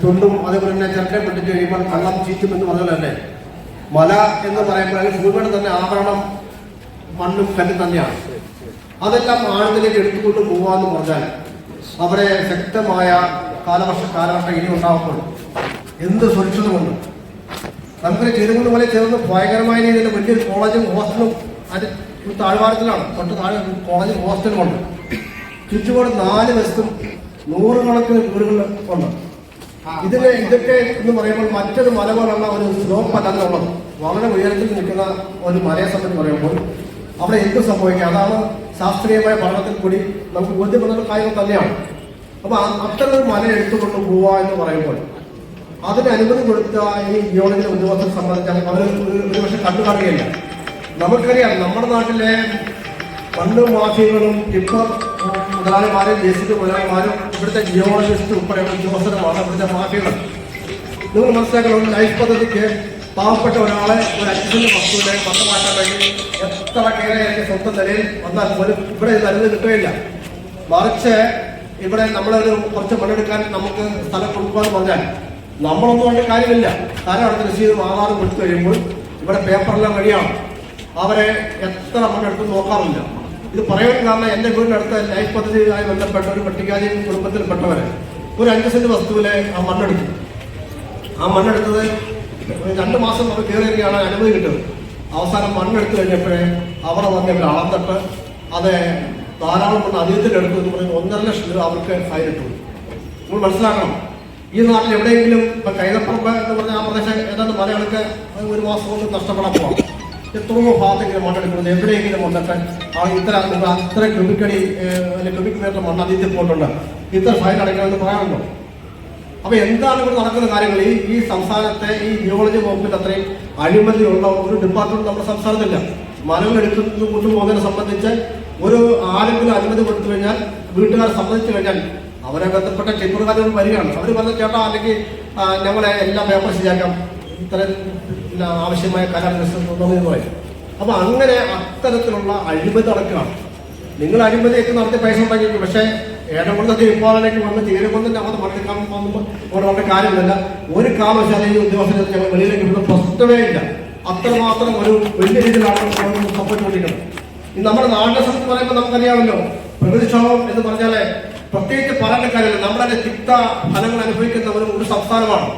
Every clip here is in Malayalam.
ചുണ്ടും അതേപോലെ തന്നെ ചെറുക്കൻ പൊട്ടിച്ച് കഴിയുമ്പോൾ കള്ളം ചീറ്റും എന്ന് പറഞ്ഞതല്ലേ? മല എന്ന് പറയുമ്പോൾ അതിന് ഭൂമിയുടെ തന്നെ ആവരണം മണ്ണും കല്ലും തന്നെയാണ്. അതെല്ലാം ആഴത്തിലേക്ക് എടുത്തുകൊണ്ട് പോവാന്ന് പറഞ്ഞാൽ അവിടെ ശക്തമായ കാലവർഷ കാലവർഷം ഇനി ഉണ്ടാകുമ്പോൾ എന്ത് സുരക്ഷിതമുണ്ട് നമുക്കൊരു ചെയ്തുകൊണ്ട് പോലെ ചേർന്ന് ഭയങ്കരമായ രീതിയിൽ വലിയൊരു കോളേജും ഹോസ്റ്റലും അതിന് താഴ്വാരത്തിലാണ്. തൊട്ട് താഴെ കോളേജും ഹോസ്റ്റലും ഉണ്ട്. ചുറ്റുപാട് നാല് വശത്തും നൂറുകണക്കിന് വീടുകൾ ഉണ്ട്. ഇതിന് ഇതൊക്കെ എന്ന് പറയുമ്പോൾ മറ്റൊരു മല പോലുള്ള ഒരു സ്ലോപ്പ് അല്ലെന്നുള്ളത് വളരെ ഉയരത്തിൽ നിൽക്കുന്ന ഒരു മലയെ സംബന്ധിച്ച് പറയുമ്പോൾ അവിടെ എന്ത് സംഭവിക്കുക അതാണ് ശാസ്ത്രീയമായ പഠനത്തിൽ കൂടി നമുക്ക് ബോധ്യപ്പെടുന്ന കാര്യം തന്നെയാണ്. അപ്പൊ അത്തരം ഒരു മല എടുത്തുകൊണ്ട് പോവുക എന്ന് പറയുമ്പോൾ അതിന് അനുമതി കൊടുത്ത ഈ ജിയോളജി ഉദ്യോഗസ്ഥരെ സംബന്ധിച്ചാൽ അവർ ഒരു പക്ഷെ കണ്ടു കാണുകയില്ല നമുക്കറിയാം നമ്മുടെ നാട്ടിലെ മണ്ണ് മാഫിയകളും ഇപ്പൊ മുതലാളിമാരും ജെ സി പി മുതലാളിമാരും ഇവിടുത്തെ ജിയോളജിസ്റ്റ് ഉൾപ്പെടെയുള്ള ഉദ്യോഗസ്ഥരുമാണ് ഇവിടുത്തെ മാഫിയകൾ. നിങ്ങൾ മനസ്സിലാക്കണം ലൈഫ് പദ്ധതിക്ക് പാവപ്പെട്ട ഒരാളെ ഒരു അച്ഛന്റെ വസ്തുവിനെ പണ്ട് മാറ്റാൻ വേണ്ടി എത്ര കേരള സ്വന്തം നിലയിൽ വന്നാൽ പോലും ഇവിടെ അനുമതി കിട്ടുകയില്ല. മറിച്ച് ഇവിടെ നമ്മളൊരു കുറച്ച് പണിയെടുക്കാൻ നമുക്ക് സ്ഥലം കൊടുക്കുവാന്ന് പറഞ്ഞാൽ നമ്മളൊന്നും കൊണ്ട് കാര്യമില്ല. സ്ഥലം അടുത്ത് രസീതും ആധാറും കൊടുത്തു കഴിയുമ്പോൾ ഇവിടെ പേപ്പറെല്ലാം വഴിയാണ് അവരെ എത്ര പണിയെടുത്ത് നോക്കാറില്ല. ഇത് പറയാൻ കാരണം എന്റെ വീടിനടുത്ത ലൈഫ് പദ്ധതിയുമായി ബന്ധപ്പെട്ട ഒരു പട്ടികാതി കുടുംബത്തിൽപ്പെട്ടവരെ ഒരു അഞ്ച് സെന്റ് വസ്തുവിലെ ആ മണ്ണെടുത്തു. ആ മണ്ണെടുത്തത് രണ്ട് മാസം അവർ കയറിയാണ് അനുമതി കിട്ടുന്നത് അവസാനം മണ്ണെടുത്തു കഴിഞ്ഞപ്പോഴേ അവിടെ വന്ന് ഇവർ അളന്നിട്ട് അത് ധാരാളം കൊണ്ട് അധികത്തിലെടുത്തു എന്ന് പറഞ്ഞ് ഒന്നര ലക്ഷം രൂപ അവർക്ക് ഫയൽ ഇട്ടു. നമ്മൾ മനസ്സിലാക്കണം. ഈ നാട്ടിൽ എവിടെയെങ്കിലും ഇപ്പൊ കൈതപ്പറമ്പ് എന്ന് പറഞ്ഞ ആ പ്രദേശം ഏതാണ്ട് മലയാളിക്ക് ഒരു മാസം കൊണ്ട് നഷ്ടപ്പെടാൻ പോകാം എത്രയോ ഭാഗത്തെങ്കിലും മണ്ണെടുക്കുന്നത് എവിടെയെങ്കിലും വന്നിട്ട് ആ ഇത്ര അത്ര ക്യൂബിക്കടി ക്യൂബിക് മീറ്റർ മണ്ണ് അതിഥി പോയിട്ടുണ്ട്. ഇത്ര ഫൈൻ അടയ്ക്കണമെന്ന് പറയാനുണ്ടോ അപ്പൊ എന്താണ് ഇവിടെ നടക്കുന്ന കാര്യങ്ങൾ? ഈ ഈ സംസ്ഥാനത്തെ ഈ ജിയോളജി വകുപ്പിന്റെ അത്രയും അഴിമതിയുള്ള ഒരു ഡിപ്പാർട്ട്മെന്റ് നമ്മുടെ സംസ്ഥാനത്തില്ല. എടുത്തു കൊണ്ടുപോകുന്നതിനെ സംബന്ധിച്ച് ഒരു ആരെങ്കിലും അനുമതി കൊടുത്തു കഴിഞ്ഞാൽ വീട്ടുകാർ സമ്മതിച്ചു കഴിഞ്ഞാൽ അവരെ ബന്ധപ്പെട്ട ടിപ്പറുകാരോട് വരികയാണ്. അവർ പറഞ്ഞ ചേട്ടാ അല്ലെങ്കിൽ ഞങ്ങളെ എല്ലാ പേപ്പർ ശരിയാക്കാം. ഇല്ല, ആവശ്യമായ എന്ന് പറയും അപ്പൊ അങ്ങനെ അത്തരത്തിലുള്ള അഴിമതി നടക്കുകയാണ്. നിങ്ങൾ അഴിമതിയൊക്കെ നടത്തി പൈസ ഉണ്ടാക്കിയിരിക്കും പക്ഷേ ഏടംകുളത്തെ വിഭാഗത്തിലേക്ക് വന്ന് തീരകുന്നതിന്റെ അകത്ത് മണ്ണിക്കാൻ പോകുമ്പോൾ അവിടെ വളരെ കാര്യമില്ല ഒരു ഈ ഉദ്യോഗസ്ഥരെ ഞങ്ങൾ വെളിയിലേക്ക് വിടുന്ന പ്രശ്നമേ ഇല്ല. അത്രമാത്രം ഒരു വലിയ രീതിയിലാണ് സംഭവിച്ചുകൊണ്ടിരിക്കുന്നത് ഇനി നമ്മുടെ നാടിനെ സംബന്ധിച്ച് പറയുമ്പോൾ നമുക്കറിയാമല്ലോ പ്രകൃതിക്ഷോഭം എന്ന് പറഞ്ഞാലേ പ്രത്യേകിച്ച് പറയേണ്ട കാര്യമില്ല. നമ്മുടെ തിക്ത ഫലങ്ങൾ അനുഭവിക്കുന്ന ഒരു ഒരു സംസ്ഥാനമാണ്.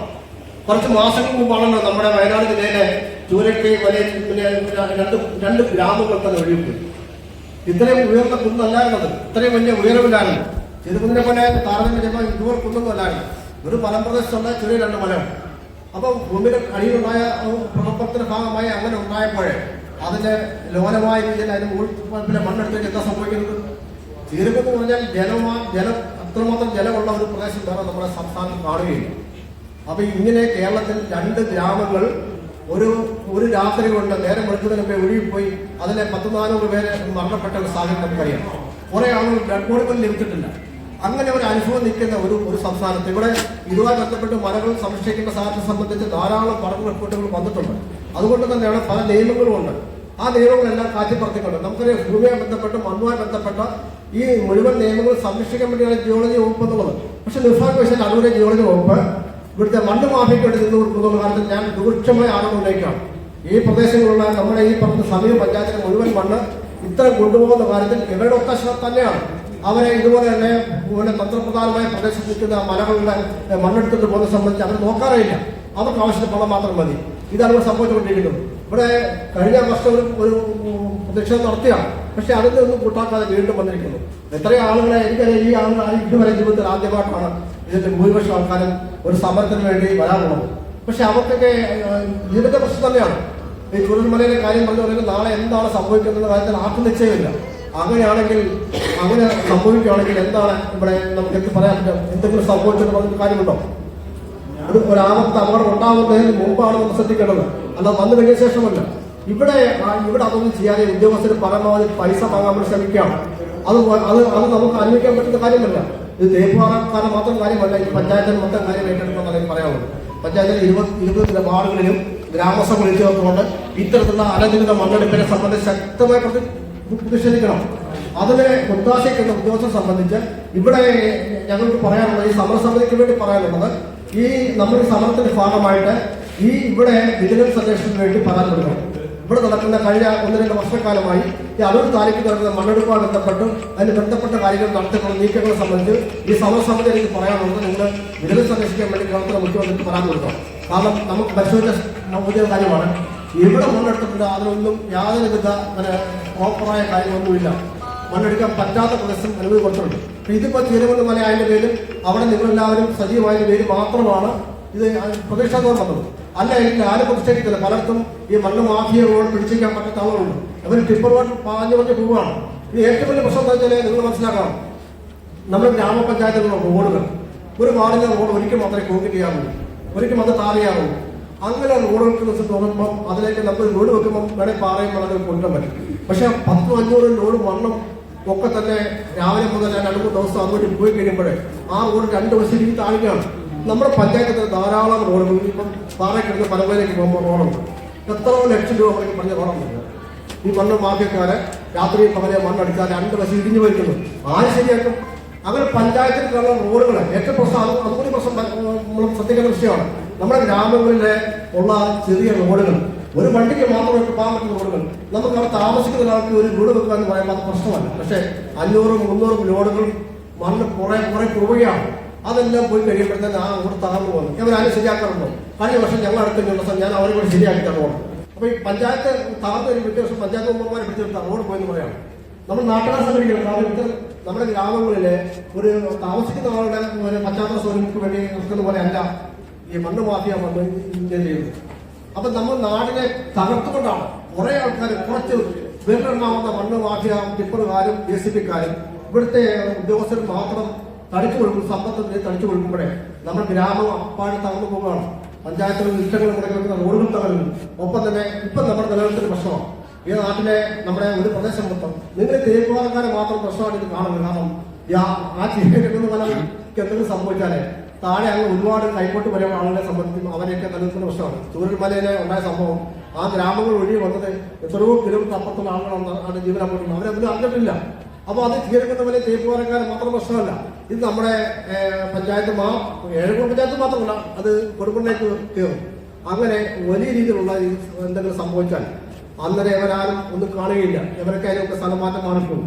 കുറച്ച് മാസങ്ങൾ മുമ്പാണല്ലോ നമ്മുടെ വയനാട് ജില്ലയിലെ ചൂരക്കൈ വലിയ രണ്ട് രണ്ട് ഗ്രാമങ്ങൾ തന്നെ ഒഴിവിട്ടു ഇത്രയും ഉയർന്ന കുന്നല്ലായിരുന്നത്. ഇത്രയും വലിയ ഉയരവിലാണ് ചെറുകുന്നിനെ പോലെ താരതമ്യം ചെയ്യുമ്പോൾ ഇതുവർ കുന്നൊന്നും അല്ലായിരുന്നു ഒരു മലമ്പ്രദേശത്തുള്ള ചെറിയ രണ്ട് മലയാണ് അപ്പോൾ ഭൂമിയുടെ അടിയിലുണ്ടായ പ്രവർത്തന ഭാഗമായി അങ്ങനെ ഉണ്ടായപ്പോഴേ അതിന്റെ ലോലമായ രീതിയിൽ അതിന് മുകളിൽ മണ്ണെടുത്ത് എന്താ സംഭവിക്കുന്നത്? ചെറുകുന്ന് പറഞ്ഞാൽ ജലമാ ജലം അത്രമാത്രം ജലമുള്ള ഒരു പ്രദേശം വേറെ നമ്മുടെ സംസ്ഥാനം കാണുകയില്ല. അപ്പൊ ഇങ്ങനെ കേരളത്തിൽ രണ്ട് ഗ്രാമങ്ങൾ ഒരു ഒരു രാത്രി കൊണ്ട് നേരം വെളുത്തതിന് ഒഴുകിപ്പോയി അതിലെ പത്ത് നാനൂറ് പേര് മരണപ്പെട്ട ഒരു സാഹചര്യം നമുക്കറിയാം. കുറെ ആളുകൾ ബ്ലഡ് ലഭിച്ചിട്ടില്ല അങ്ങനെ ഒരു അനുഭവം നിൽക്കുന്ന ഒരു ഒരു സംസ്ഥാനത്ത്. ഇവിടെ ഇതുമായി ബന്ധപ്പെട്ട് മലകൾ സംരക്ഷിക്കേണ്ട സാധ്യത സംബന്ധിച്ച് ധാരാളം പഠന റിപ്പോർട്ടുകൾ വന്നിട്ടുണ്ട്. അതുകൊണ്ട് തന്നെയാണ് പല നിയമങ്ങളും ഉണ്ട്. ആ നിയമങ്ങളെല്ലാം കാറ്റിപ്പറത്തിക്കൊണ്ട് നമുക്കറിയാം ഭൂമിയുമായി ബന്ധപ്പെട്ട് മണ്ണുമായി ബന്ധപ്പെട്ട ഈ മുഴുവൻ നിയമങ്ങൾ സംരക്ഷിക്കാൻ വേണ്ടിയാണ് ജിയോളജി വകുപ്പ് എന്നുള്ളത്. പക്ഷെ നിർഭാഗ്യവശാൽ അടൂരെ ജിയോളജി വകുപ്പ് ഇവിടുത്തെ മണ്ണ് വേണ്ടി നിന്ന് കൊടുക്കുന്ന കാലത്ത് ഞാൻ രൂക്ഷമായ ആണെന്ന് ഉന്നയിക്കുകയാണ്. ഈ പ്രദേശങ്ങളുള്ള നമ്മുടെ ഈ പറഞ്ഞ സമീപ പഞ്ചായത്തിലെ മുഴുവൻ മണ്ണ് ഇത്തരം കൊണ്ടുപോകുന്ന കാര്യത്തിൽ ഇവരുടെ ഒത്തശ്ര തന്നെയാണ്. അവരെ ഇതുപോലെ തന്നെ ഇവിടെ തന്ത്രപ്രധാനമായ പ്രദേശത്ത് നിൽക്കുന്ന മലകളുടെ മണ്ണെടുത്തിട്ട് പോകുന്നത് സംബന്ധിച്ച് അവർ നോക്കാറില്ല അവർക്ക് ആവശ്യത്തിന് പണം മാത്രം മതി. ഇതാണ് ഇവിടെ സംഭവിച്ചുകൊണ്ടിരിക്കുന്നത്. ഇവിടെ കഴിഞ്ഞ വർഷം ഒരു പ്രതിഷേധം നടത്തിയാണ്. പക്ഷെ അതിന്റെ ഒന്നും കൂട്ടാക്കാതെ വീണ്ടും വന്നിരിക്കുന്നു. എത്ര ആളുകളെ എനിക്കറിയാം ഈ ആളുകൾ ഇതുവരെ ജീവിതത്തിൽ ആദ്യമായിട്ടാണ് ഇതിന്റെ ഭൂരിപക്ഷം ആൾക്കാരും ഒരു സമരത്തിന് വേണ്ടി വരാറുള്ളത്. പക്ഷെ അവർക്കൊക്കെ ജീവിതത്തെ പ്രശ്നം തന്നെയാണ്. ഈ ചുരുൾമലയിലെ കാര്യം പറഞ്ഞു പറയുന്നത് നാളെ എന്താണ് സംഭവിക്കുന്നത് കാര്യത്തിൽ ആർക്കും നിശ്ചയമില്ല. അങ്ങനെയാണെങ്കിൽ അങ്ങനെ സംഭവിക്കുകയാണെങ്കിൽ എന്താണ് ഇവിടെ നമുക്ക് എന്ത് പറയാൻ പറ്റും? എന്തെങ്കിലും സംഭവിച്ചെന്ന് പറഞ്ഞ കാര്യമുണ്ടോ? ഒരു ഒരു ആപത്ത് അപകടം ഉണ്ടാകുന്നതിന് മുമ്പാണ് നമ്മൾ ശ്രദ്ധിക്കേണ്ടത്. അല്ല വന്നു കഴിഞ്ഞ ശേഷമല്ല. ഇവിടെ ഇവിടെ അതൊന്നും ചെയ്യാതെ ഉദ്യോഗസ്ഥർ പരമാവധി പൈസ വാങ്ങാൻ വേണ്ടി ശ്രമിക്കുകയാണ്. അത് അത് അത് നമുക്ക് അനുഭവിക്കാൻ പറ്റുന്ന കാര്യമല്ല. ഇത് തേപ്പുകാരക്കാരൻ മാത്രം കാര്യമല്ല ഈ പഞ്ചായത്തിന് മൊത്തം കാര്യം ഏറ്റെടുക്കണം എനിക്ക് പറയാനുള്ളത്. പഞ്ചായത്തിലെ ഇരുപത് ഇരുപത് വാർഡുകളിലും ഗ്രാമസഭ വിളിച്ചു ചേർത്തുകൊണ്ട് ഇത്തരത്തിലുള്ള അനധികൃത മണ്ണെടുപ്പിനെ സംബന്ധിച്ച് ശക്തമായി പ്രതി- പ്രതിഷേധിക്കണം. അതിനെ ഒത്താശയ്ക്കുന്ന ഉദ്യോഗസ്ഥരെ സംബന്ധിച്ച് ഇവിടെ ഞങ്ങൾക്ക് പറയാനുള്ളത് ഈ സമരസമിതിക്ക് വേണ്ടി പറയാനുള്ളത് ഈ നമ്മുടെ സമരത്തിന്റെ ഭാഗമായിട്ട് ഈ ഇവിടെ വിജിലൻസ് അന്വേഷണത്തിന് വേണ്ടി പറയാൻ കൊടുക്കണം ഇവിടെ നടക്കുന്ന കഴിഞ്ഞ ഒന്ന് രണ്ട് വർഷക്കാലമായി ഈ അടൂർ താലൂക്കിൽ നടക്കുന്ന മണ്ണെടുപ്പുമായി ബന്ധപ്പെട്ട് അതിന് ബന്ധപ്പെട്ട കാര്യങ്ങൾ നടത്തിയിട്ടുള്ള നീക്കങ്ങളെ സംബന്ധിച്ച് ഈ സമരസമിതി എനിക്ക് പറയാനുള്ളത് നിങ്ങൾ വിരുദ്ധ സംരക്ഷിക്കാൻ വേണ്ടി കേരളത്തിലെ മുഖ്യമന്ത്രിക്ക് പറയാൻ കൊടുക്കാം. കാരണം നമുക്ക് പരിശോധിച്ച പുതിയ കാര്യമാണ് ഇവിടെ മണ്ണെടുത്തിട്ടുണ്ട് അതിനൊന്നും യാതൊരുവിധ അങ്ങനെ പ്രോപ്പറായ കാര്യമൊന്നുമില്ല മണ്ണെടുക്കാൻ പറ്റാത്ത പ്രദേശം അനുമതി കൊടുത്തിട്ടുണ്ട്. അപ്പൊ ഇതിപ്പോ തിരുവനന്തപുരം മല പേരും അവിടെ നിങ്ങളെല്ലാവരും സജീവമായ പേര് മാത്രമാണ് ഇത് പ്രതിഷേധം വന്നത്. അല്ല എനിക്ക് ആരും പ്രതിഷേധിക്കില്ല പലർക്കും ഈ മണ്ണ് മാഫിയ റോഡ് പിടിച്ചിരിക്കാൻ പറ്റാത്ത ആളുകളുണ്ട്. അവർ ടിപ്പർ റോഡ് പാഞ്ഞു പറഞ്ഞ് പോവുകയാണ്. ഇത് ഏറ്റവും വലിയ പ്രശ്നം എന്താ വെച്ചാൽ നിങ്ങൾ മനസ്സിലാക്കണം. നമ്മുടെ ഗ്രാമപഞ്ചായത്തിലുള്ള റോഡുകൾ. ഒരു വാർഡിലെ റോഡ് ഒരിക്കൽ മാത്രമേ കോൺക്രീറ്റ് ചെയ്യാറുള്ളൂ ഒരിക്കൽ അത് ചെയ്യാറുള്ളൂ അങ്ങനെ റോഡുകൾക്ക് വെച്ച് തുടങ്ങുമ്പോൾ അതിലേക്ക് നമ്മൾ റോഡ് വെക്കുമ്പോൾ വേണേൽ പാറയും വളരെ കൊണ്ടുവരാൻ പറ്റും. പക്ഷെ പത്തും അഞ്ഞൂറും ലോഡ് മണ്ണും ഒക്കെ തന്നെ രാവിലെ മുതൽ രണ്ട് മൂന്ന് ദിവസം അങ്ങോട്ട് പോയി കഴിയുമ്പോഴേ ആ റോഡ് രണ്ട് വശം ഇനി താഴ്കയാണ് നമ്മുടെ പഞ്ചായത്തിൽ ധാരാളം റോഡുകൾ ഇപ്പം പാറക്കിടന്ന് പലവരേക്ക് പോകുമ്പോൾ റോഡുണ്ട് എത്ര ലക്ഷം രൂപ മുടക്കി പറഞ്ഞ റോഡുണ്ട് ഈ മണ്ണ് മാഫിയക്കാരെ രാത്രി പകലെ മണ്ണടിച്ചാൽ രണ്ട് വശം ഇടിഞ്ഞു വരുന്നു ആര് ശരിയാക്കും? അങ്ങനെ പഞ്ചായത്തിലുള്ള റോഡുകൾ ഏറ്റവും പ്രശ്നം അത് അതുകൂടി പ്രശ്നം നമ്മൾ ശ്രദ്ധിക്കേണ്ട വിഷയമാണ്. നമ്മുടെ ഗ്രാമങ്ങളിലെ ഉള്ള ചെറിയ റോഡുകൾ ഒരു വണ്ടിക്ക് മാത്രമേ പോകാൻ പറ്റുന്ന റോഡുകൾ നമുക്ക് അവിടെ താമസിക്കുന്ന ഒരാൾക്ക് ഒരു വീട് വെക്കുക എന്ന് പറയുമ്പോൾ അത് പ്രശ്നമല്ല. പക്ഷേ അഞ്ഞൂറും മുന്നൂറും ലോഡുകളും മണ്ണ് കുറെ കുറെ പോവുകയാണ്. അതെല്ലാം പോയി കഴിയുമ്പോഴത്തേന് ആ റോഡ് തകർന്നു പോകുന്നു ഇവരാരും ശരിയാക്കാറുണ്ടോ? കഴിഞ്ഞ വർഷം ഞങ്ങൾ അടുത്ത ദിവസം ഞാൻ അവരെ കൂടി ശരിയാക്കി തരണം അപ്പൊ ഈ പഞ്ചായത്ത് തകർന്ന ഒരു വ്യത്യാസം പഞ്ചായത്ത് മെമ്പർമാരെ പിടിച്ചെടുത്ത് റോഡ് പോയെന്ന് പറയാം. നമ്മൾ നാട്ടുകാരെ സംഘടിക്കണം കാരണം നമ്മുടെ ഗ്രാമങ്ങളിൽ ഒരു താമസിക്കുന്ന ആളുടെ ഒരു പശ്ചാത്തല സൗകര്യങ്ങൾക്ക് വേണ്ടി നിൽക്കുന്ന പോലെ അല്ല ഈ മണ്ണ് മാഫിയ വന്ന് ഇന്ത്യ ചെയ്യുന്നത്. അപ്പൊ നമ്മൾ നാടിനെ തകർത്തുകൊണ്ടാണ് കുറെ ആൾക്കാർ കുറച്ച് വീട്ടിലുണ്ടാവുന്ന മണ്ണ് മാഫിയ ടിപ്പറുകാരും ജെ സി പിക്കാരും ഇവിടുത്തെ ഉദ്യോഗസ്ഥർ മാത്രം തടിച്ചു കൊടുക്കും സമ്പത്ത് തടിച്ചു കൊടുക്കുമ്പോഴേ നമ്മുടെ ഗ്രാമം അപ്പാടി തകർന്നു പോകുകയാണ് പഞ്ചായത്തുകൾ ഇഷ്ടങ്ങൾ മുടക്കുന്ന റോഡുകൾ തകരുന്നു. ഒപ്പം തന്നെ ഇപ്പം നമ്മുടെ നിലനിൽക്കുന്ന പ്രശ്നമാണ്. ഈ നാട്ടിലെ നമ്മുടെ ഒരു പ്രദേശം മൊത്തം നിങ്ങൾ തേക്കുവാറക്കാരെ മാത്രം പ്രശ്നമായിട്ട് ഇത് കാണുന്നത് കാരണം ആ- ചിഹ്നം പല എന്തെങ്കിലും സംഭവിച്ചാലേ താഴെ അങ്ങ് ഒരുപാട് കൈക്കോട്ട് വരെ ആളുകളെ സംബന്ധിച്ചും അവരെയൊക്കെ നിലനിൽക്കുന്ന പ്രശ്നമാണ്. ചൂരൽമലയിലെ ഉണ്ടായ സംഭവം ആ ഗ്രാമങ്ങൾ ഒഴികെ വന്നത് എത്രയോ കിലോമീറ്റർ അപ്പുറത്തുള്ള ആളുകളാണ് ജീവനം അപ്പോഴും അവരൊന്നും അറിഞ്ഞിട്ടില്ല. അപ്പോൾ അത് തീർക്കുന്ന പോലെ തേപ്പുകാരക്കാരെ മാത്രം പ്രശ്നമല്ല. ഇത് നമ്മുടെ പഞ്ചായത്ത് മാ ഏഴ് പഞ്ചായത്ത് മാത്രമല്ല അത് കൊടുക്കുന്നേക്ക് കയറും അങ്ങനെ വലിയ രീതിയിലുള്ള എന്തെങ്കിലും സംഭവിച്ചാൽ അന്നേരം ഇവരാരും ഒന്നും കാണുകയില്ല. ഇവരൊക്കെ അതിനൊക്കെ സ്ഥലം മാറ്റം മാറിപ്പോകും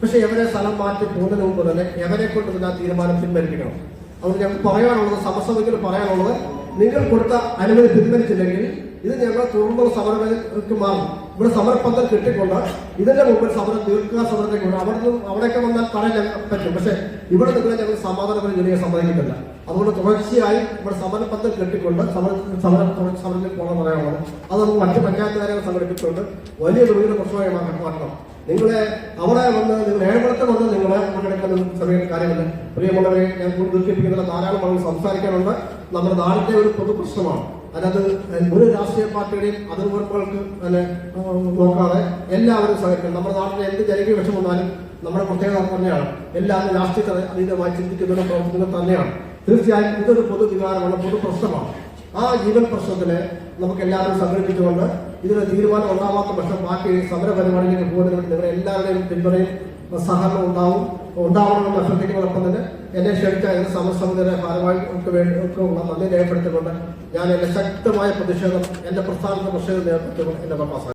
പക്ഷെ ഇവരെ സ്ഥലം മാറ്റി പോകുന്നതിന് മുമ്പ് തന്നെ എവരെ കൊണ്ട് തന്നെ ആ തീരുമാനം പിൻവലിക്കണം അതുകൊണ്ട് ഞങ്ങൾക്ക് പറയാനുള്ളത് സമസ്തമെങ്കിൽ പറയാനുള്ളത് നിങ്ങൾ കൊടുത്ത അനുമതി പിൻവലിച്ചില്ലെങ്കിൽ ഇത് ഞങ്ങൾ തുടർന്നുള്ള സമരങ്ങൾക്ക് മാറും. ഇവിടെ സമരപന്തൽ കെട്ടിക്കൊണ്ട് ഇതിന്റെ മുമ്പിൽ സമരം തീർക്കുക സമരത്തെ കൊണ്ട് അവിടെ നിന്നും അവിടെയൊക്കെ വന്നാൽ പറയാൻ പറ്റും. പക്ഷെ ഇവിടെ നിൽക്കുന്ന ഞങ്ങൾ സമാധാനപരം ജനയെ സമ്മതിക്കുന്നില്ല അതുകൊണ്ട് തുടർച്ചയായി ഇവിടെ സമരപന്തൽ കെട്ടിക്കൊണ്ട് സമര സമരം സമരത്തിൽ പോകണം പറയാനുള്ളത്. അത് നമുക്ക് മറ്റ് പഞ്ചായത്തുകാരെ സംഘടിപ്പിച്ചുകൊണ്ട് വലിയ ദുരിത പ്രശ്നമായി മാറ്റം മാറ്റണം. നിങ്ങളെ അവിടെ വന്ന് നിങ്ങൾ ഏഴ് വന്ന് നിങ്ങളെ പങ്കെടുക്കുന്ന ചെറിയ കാര്യമില്ല. പ്രിയമുള്ളവരെ ഞാൻ ദുഃഖിപ്പിക്കുന്ന ധാരാളം സംസാരിക്കാനുണ്ട്. നമ്മുടെ നാടിന്റെ ഒരു പൊതു പ്രശ്നമാണ് അതിനകത്ത് ഒരു രാഷ്ട്രീയ പാർട്ടിയുടെയും അതിർവെറുപ്പുകൾക്ക് അല്ലെ നോക്കാതെ എല്ലാവരും സഹകരിക്കണം. നമ്മുടെ നാട്ടിലെ എന്ത് ജനകീയ വിഷം വന്നാലും നമ്മുടെ പ്രത്യേകത തന്നെയാണ്. എല്ലാവരും രാഷ്ട്രീയത്തെ അതീതമായി ചിന്തിക്കുന്ന പ്രവർത്തിക്കുന്നത് തന്നെയാണ്. തീർച്ചയായും ഇതൊരു പൊതു വികാരമാണ് പൊതു പ്രശ്നമാണ്. ആ ജീവൻ പ്രശ്നത്തിന് നമുക്ക് എല്ലാവരും സംഘടിപ്പിച്ചുകൊണ്ട് ഇതിന് തീരുമാനം ഉണ്ടാവാത്ത പക്ഷം ബാക്കി സമര പരിപാടിയിലേക്ക് പോകുന്നതിന് എല്ലാവരുടെയും പിന്തുണയും സഹകരണം ഉണ്ടാവും. ഉണ്ടാവണമെന്ന് അഭ്യർത്ഥിക്കുന്നതോടൊപ്പം തന്നെ എന്നെ ക്ഷണിച്ച എന്റെ സമരസമിതിയുടെ ഭാരവാഹികൾക്ക് വേണ്ടി ഒക്കെയുള്ള നന്ദി രേഖപ്പെടുത്തിക്കൊണ്ട് ഞാൻ എന്റെ ശക്തമായ പ്രതിഷേധം എന്റെ പ്രസ്ഥാനത്തെ പ്രതിഷേധം നേരിട്ടു എന്റെ പ്രഭാസം